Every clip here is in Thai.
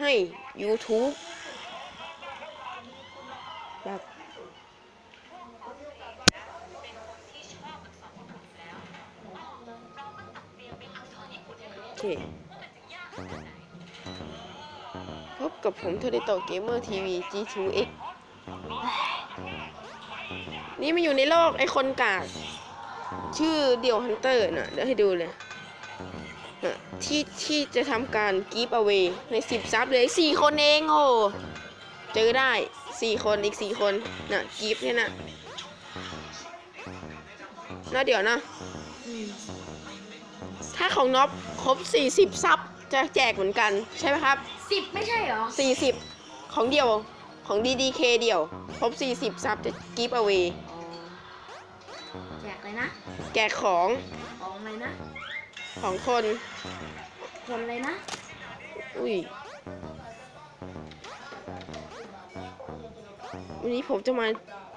ให้ YouTube แบบโอเคพบกับผมโทริโตเกมเมอร์ทีวี G2X นี่มาอยู่ในโลกไอคนกาก ชื่อเดี่ยวฮันเตอร์น่ะ เดี๋ยวให้ดูเลย ที่ที่จะทำการกีบเอาไว้ในสิบซับเหลยสี่คนเองโอ้เจอได้สี่คนอีกสี่คนน่ะกีบเนี่ยนะแล้วเดี๋ยวนะ ถ้าของน็อปครบ40ซับจะแจกเหมือนกันใช่ไหมครับสิบไม่ใช่เหรอ40ของเดียวของ DDK เดียว ครบ 40 ซับจะกิฟต์เอาไว้แจกเลยนะ แจกของ ของเลยนะ ของคน คนเลยนะ อุ้ย วันนี้ผมจะมา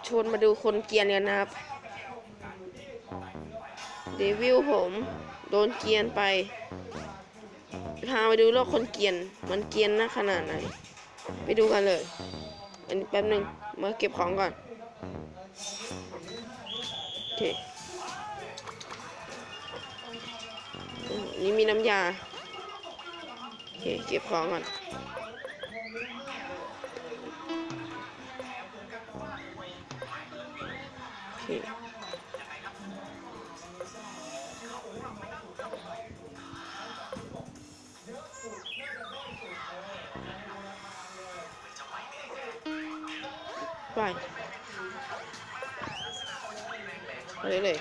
ชวนมาดูคนเกรียนกันนะครับ เดวิลผมโดนเกรียนไป พามาดูโลกคนเกรียน มันเกรียนนะขนาดไหน ไปดูกันเลย อันนี้แป๊บหนึ่งมาเก็บของก่อน โอเค นี่มีน้ำยา โอเค เก็บของก่อนโอเคไปไปเลย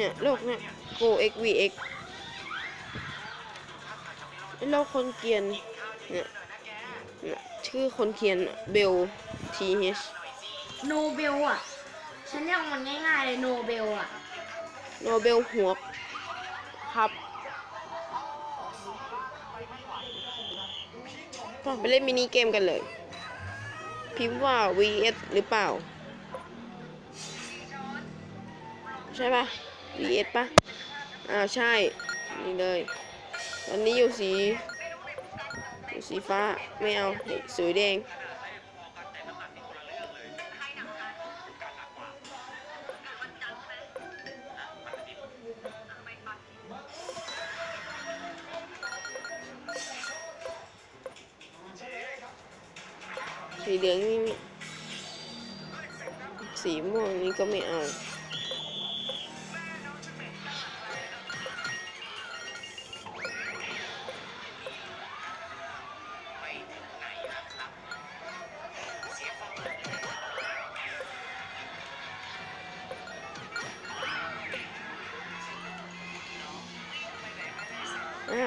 เลยเนี่ยโลกเนี่ย Go X V X ไอ้โลกคนเกรียนเนี่ยเนี่ยชื่อคนเขียนเบล T H โนเบลอะ ฉันเรียกมันง่ายๆเลยโนเบลอะ โนเบลหัวครับก็ไปเล่นมินิเกมกันเลย พิมพ์ว่า vs หรือเปล่า ใช่ปะ vs ปะอ้าวใช่ นี่เลยตอนนี้อยู่สี อยู่สีฟ้า ไม่เอาสีแดง สีเหลืองนี่สีม่วงนี่ก็ไม่เอา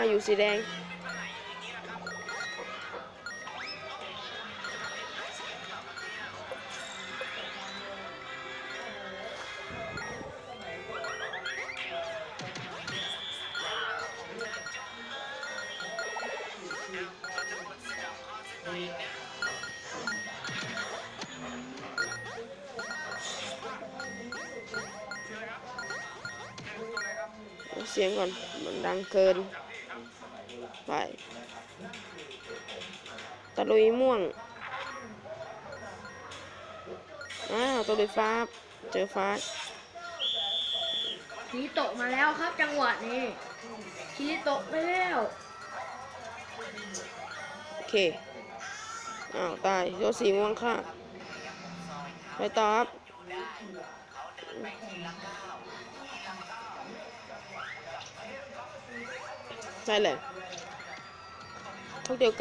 าอยู่สีแดงเอาเสียงก่อน มันดังเกิน ไปตะลุยม่วงอ้าวตะลุยฟ้า เจอฟ้าคีริโตะมาแล้วครับจังหวะนี้คีริโตะไปแล้ว โอเค อ้าว ตายโดนสีม่วงค่ะ ไปต่อครับใช่เลย พวกเดีย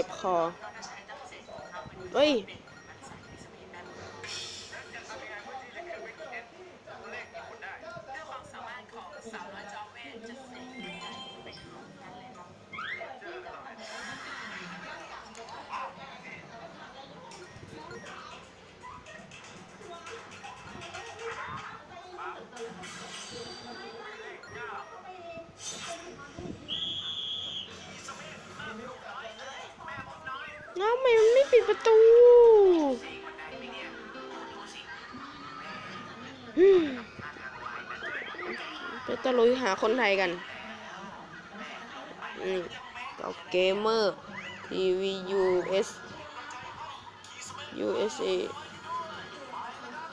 เจ็บคอ เฮ้ย ประตูไปตะลุยหาคนไทยกันนี่ก็เกมเมอร์ทีวี US USA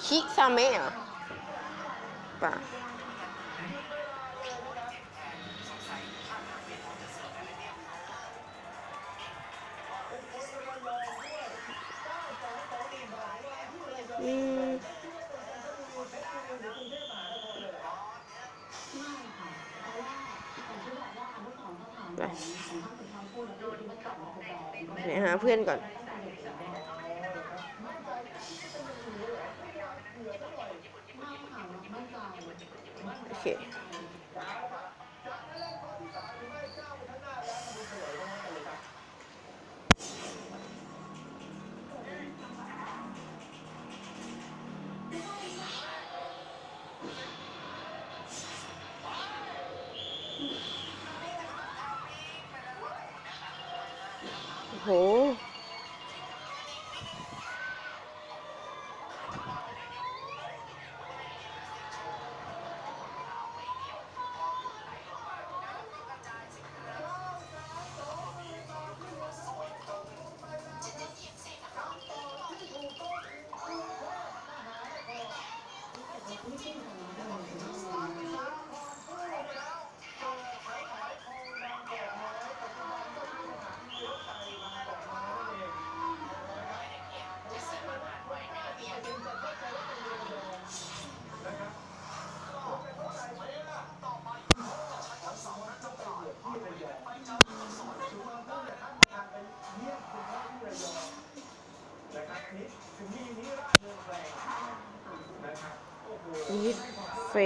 คิซาเมะป่ะ เพื่อนก่อน โอเค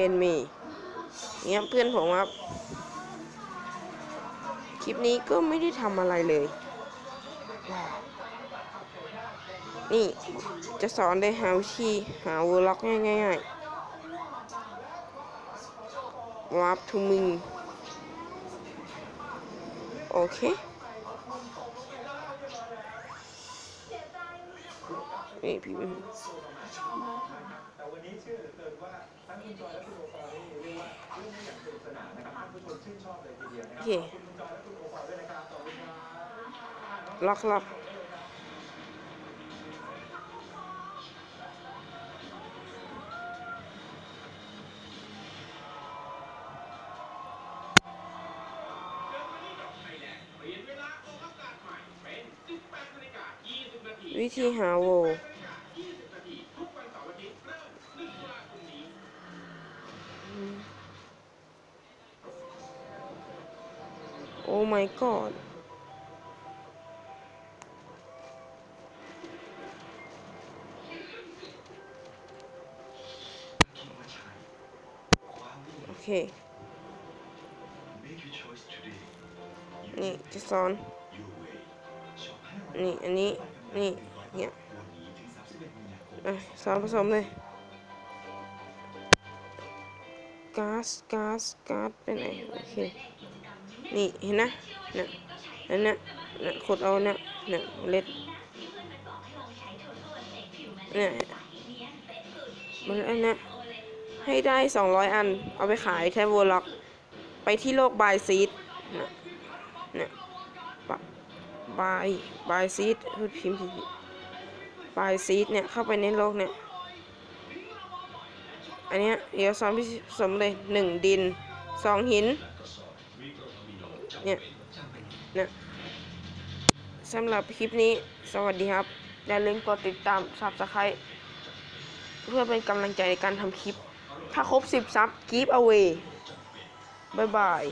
นมีเนี่ยเพื่อนผมครับ คลิปนี้ก็ไม่ได้ทำอะไรเลย นี่จะสอนได้หาวิธีหาวูล็อกง่ายๆวาร์ปทูมึงโอเคนี่พี่ คุณจอยและคุณโอปอลนี่เรียกว่าเรื่องนี้อย่างสนุกสนานนะครับท่านผู้ชมชื่นชอบเลยทีเดียวนะครับขอบคุณคุณจอยและคุณโอปอลด้วยนะครับขอบคุณครับล็อกล็อกวิธีหาโว โอ้ my god โอเค นี่จะสอน นี่ อันนี้ นี่ เนี่ยอะสอนผสมเลยก๊าซก๊าซก๊าซไปไหน โอเค นี่เห็นนะเนี่ยอันนี้ยเนี่ยขดเอาเนี่ยเนี่ยเล็ดเนี่ยมันอันเนี้ยให้ได้ 200 อัน เอาไปขายแค่วอลล็อก ไปที่โลกบายซีดเนี่ยเนี่ยบะบายบายซีดพูดพิมพ์ผิดบายซีดเนี่ย เข้าไปในโลกเนี่ย อันเนี้ยเดี๋ยวสอนพิสมเลยหนึ่งดินสองหิน เนี่ยนะสำหรับคลิปนี้สวัสดีครับ อย่าลืมกดติดตามซับสไครต์เพื่อเป็นกำลังใจในการทำคลิป ถ้าครบ 10 ซับ give away บ๊ายบาย